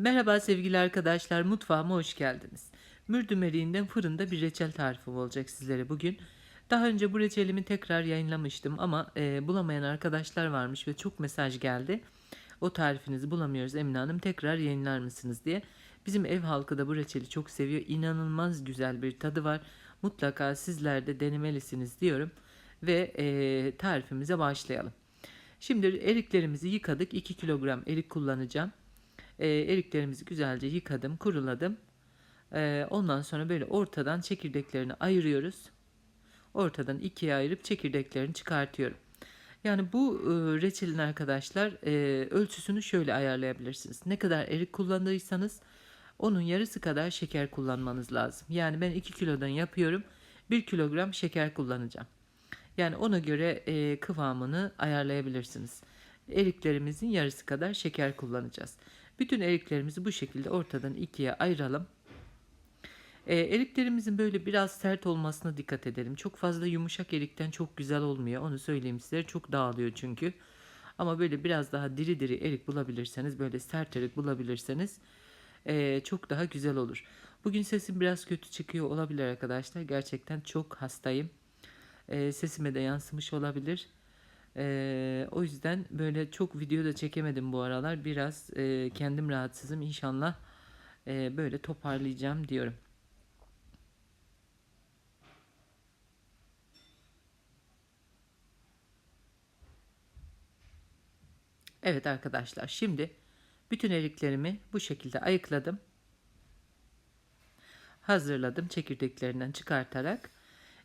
Merhaba sevgili arkadaşlar, mutfağıma hoş geldiniz. Mürdüm eriğinden fırında bir reçel tarifim olacak sizlere bugün. Daha önce bu reçelimi tekrar yayınlamıştım ama e, bulamayan arkadaşlar varmış ve çok mesaj geldi. O tarifinizi bulamıyoruz Emine Hanım tekrar yayınlar mısınız diye. Bizim ev halkı da bu reçeli çok seviyor. İnanılmaz güzel bir tadı var. Mutlaka sizler de denemelisiniz diyorum. Ve e, tarifimize başlayalım. Şimdi eriklerimizi yıkadık. 2 kilogram erik kullanacağım. E, eriklerimizi güzelce yıkadım, kuruladım. E, ondan sonra böyle ortadan çekirdeklerini ayırıyoruz. Ortadan ikiye ayırıp çekirdeklerini çıkartıyorum. Yani bu e, reçelin arkadaşlar e, ölçüsünü şöyle ayarlayabilirsiniz. Ne kadar erik kullandıysanız onun yarısı kadar şeker kullanmanız lazım. Yani ben 2 kilodan yapıyorum. 1 kilogram şeker kullanacağım. Yani ona göre e, kıvamını ayarlayabilirsiniz. Eriklerimizin yarısı kadar şeker kullanacağız. Bütün eriklerimizi bu şekilde ortadan ikiye ayıralım. E, eriklerimizin böyle biraz sert olmasına dikkat edelim. Çok fazla yumuşak erikten çok güzel olmuyor. Onu söyleyeyim size. Çok dağılıyor çünkü. Ama böyle biraz daha diri diri erik bulabilirseniz, böyle sert erik bulabilirseniz e, çok daha güzel olur. Bugün sesim biraz kötü çıkıyor olabilir arkadaşlar. Gerçekten çok hastayım. E, sesime de yansımış olabilir. E, o yüzden böyle çok video da çekemedim bu aralar. Biraz e, kendim rahatsızım. İnşallah e, böyle toparlayacağım diyorum. Evet arkadaşlar şimdi bütün eriklerimi bu şekilde ayıkladım. Hazırladım çekirdeklerinden çıkartarak.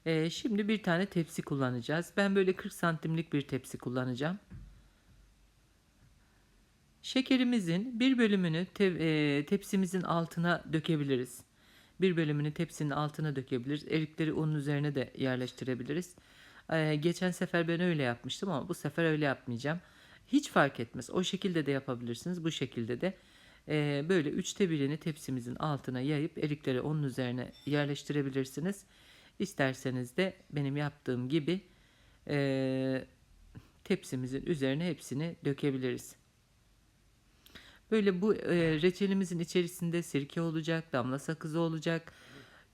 Ee, şimdi bir tane tepsi kullanacağız. Ben böyle 40 santimlik bir tepsi kullanacağım. Şekerimizin bir bölümünü te e, tepsimizin altına dökebiliriz. Bir bölümünü tepsinin altına dökebiliriz. Erikleri onun üzerine de yerleştirebiliriz. Ee, geçen sefer ben öyle yapmıştım ama bu sefer öyle yapmayacağım. Hiç fark etmez. O şekilde de yapabilirsiniz. Bu şekilde de e, böyle üçte birini tepsimizin altına yayıp erikleri onun üzerine yerleştirebilirsiniz. İsterseniz de benim yaptığım gibi e, tepsimizin üzerine hepsini dökebiliriz. Böyle bu e, reçelimizin içerisinde sirke olacak, damla sakızı olacak.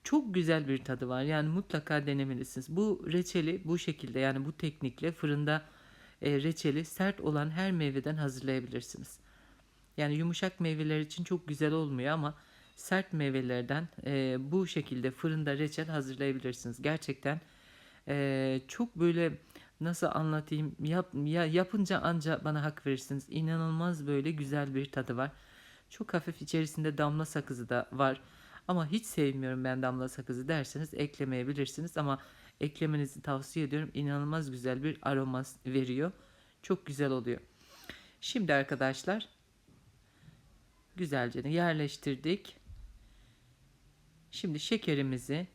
Çok güzel bir tadı var. Yani mutlaka denemelisiniz. Bu reçeli bu şekilde yani bu teknikle fırında e, reçeli sert olan her meyveden hazırlayabilirsiniz. Yani yumuşak meyveler için çok güzel olmuyor ama sert meyvelerden e, bu şekilde fırında reçel hazırlayabilirsiniz. Gerçekten e, çok böyle nasıl anlatayım yap, ya, yapınca anca bana hak verirsiniz. İnanılmaz böyle güzel bir tadı var. Çok hafif içerisinde damla sakızı da var. Ama hiç sevmiyorum ben damla sakızı derseniz eklemeyebilirsiniz ama eklemenizi tavsiye ediyorum. İnanılmaz güzel bir aroma veriyor. Çok güzel oluyor. Şimdi arkadaşlar güzelce yerleştirdik. Şimdi şekerimizi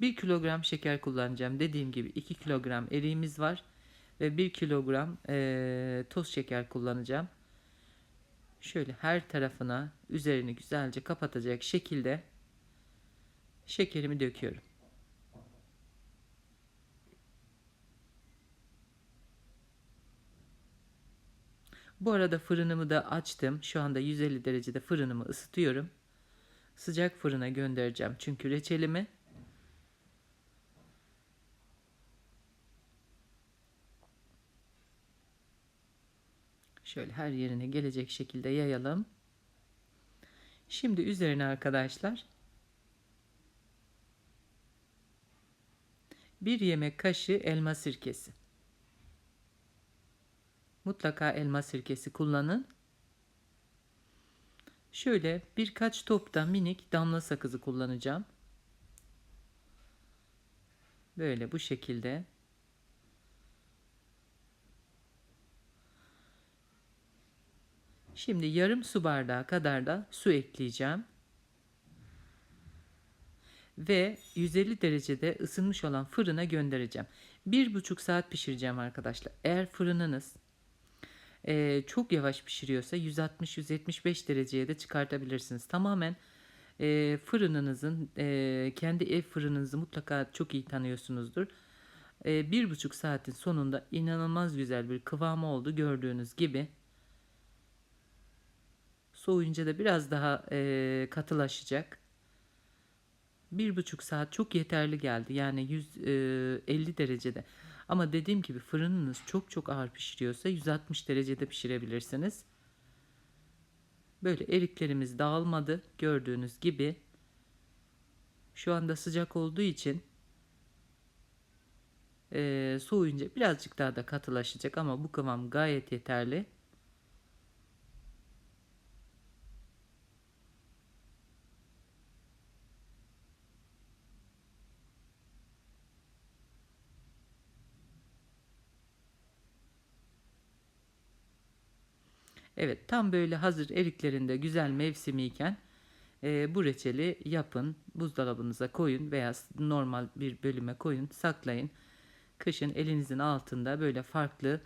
1 kilogram şeker kullanacağım. Dediğim gibi 2 kilogram eriğimiz var ve 1 kilogram e, toz şeker kullanacağım. Şöyle her tarafına üzerini güzelce kapatacak şekilde şekerimi döküyorum. Bu arada fırınımı da açtım. Şu anda 150 derecede fırınımı ısıtıyorum. Sıcak fırına göndereceğim çünkü reçelimi. Şöyle her yerine gelecek şekilde yayalım. Şimdi üzerine arkadaşlar bir yemek kaşığı elma sirkesi. Mutlaka elma sirkesi kullanın. Şöyle birkaç topta minik damla sakızı kullanacağım. Böyle bu şekilde. Şimdi yarım su bardağı kadar da su ekleyeceğim. Ve 150 derecede ısınmış olan fırına göndereceğim. Bir buçuk saat pişireceğim arkadaşlar. Eğer fırınınız e, çok yavaş pişiriyorsa 160-175 dereceye de çıkartabilirsiniz. Tamamen e, fırınınızın e, kendi ev fırınınızı mutlaka çok iyi tanıyorsunuzdur. E, bir buçuk saatin sonunda inanılmaz güzel bir kıvamı oldu gördüğünüz gibi. Soğuyunca da biraz daha e, katılaşacak. Bir buçuk saat çok yeterli geldi. Yani 150 derecede. Ama dediğim gibi fırınınız çok çok ağır pişiriyorsa 160 derecede pişirebilirsiniz. Böyle eriklerimiz dağılmadı. Gördüğünüz gibi. Şu anda sıcak olduğu için e, soğuyunca birazcık daha da katılaşacak ama bu kıvam gayet yeterli. Evet tam böyle hazır eriklerinde güzel mevsimiyken e, bu reçeli yapın buzdolabınıza koyun veya normal bir bölüme koyun saklayın. Kışın elinizin altında böyle farklı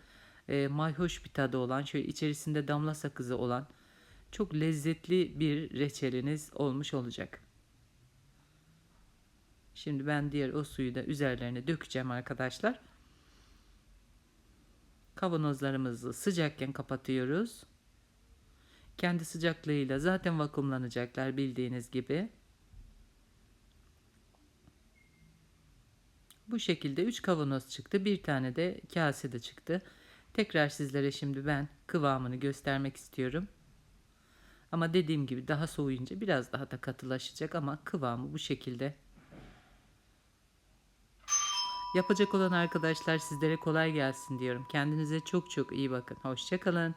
e, mayhoş bir tadı olan şöyle içerisinde damla sakızı olan çok lezzetli bir reçeliniz olmuş olacak. Şimdi ben diğer o suyu da üzerlerine dökeceğim arkadaşlar. Kavanozlarımızı sıcakken kapatıyoruz. Kendi sıcaklığıyla zaten vakumlanacaklar bildiğiniz gibi. Bu şekilde 3 kavanoz çıktı. Bir tane de kase de çıktı. Tekrar sizlere şimdi ben kıvamını göstermek istiyorum. Ama dediğim gibi daha soğuyunca biraz daha da katılaşacak ama kıvamı bu şekilde. Yapacak olan arkadaşlar sizlere kolay gelsin diyorum. Kendinize çok çok iyi bakın. Hoşçakalın.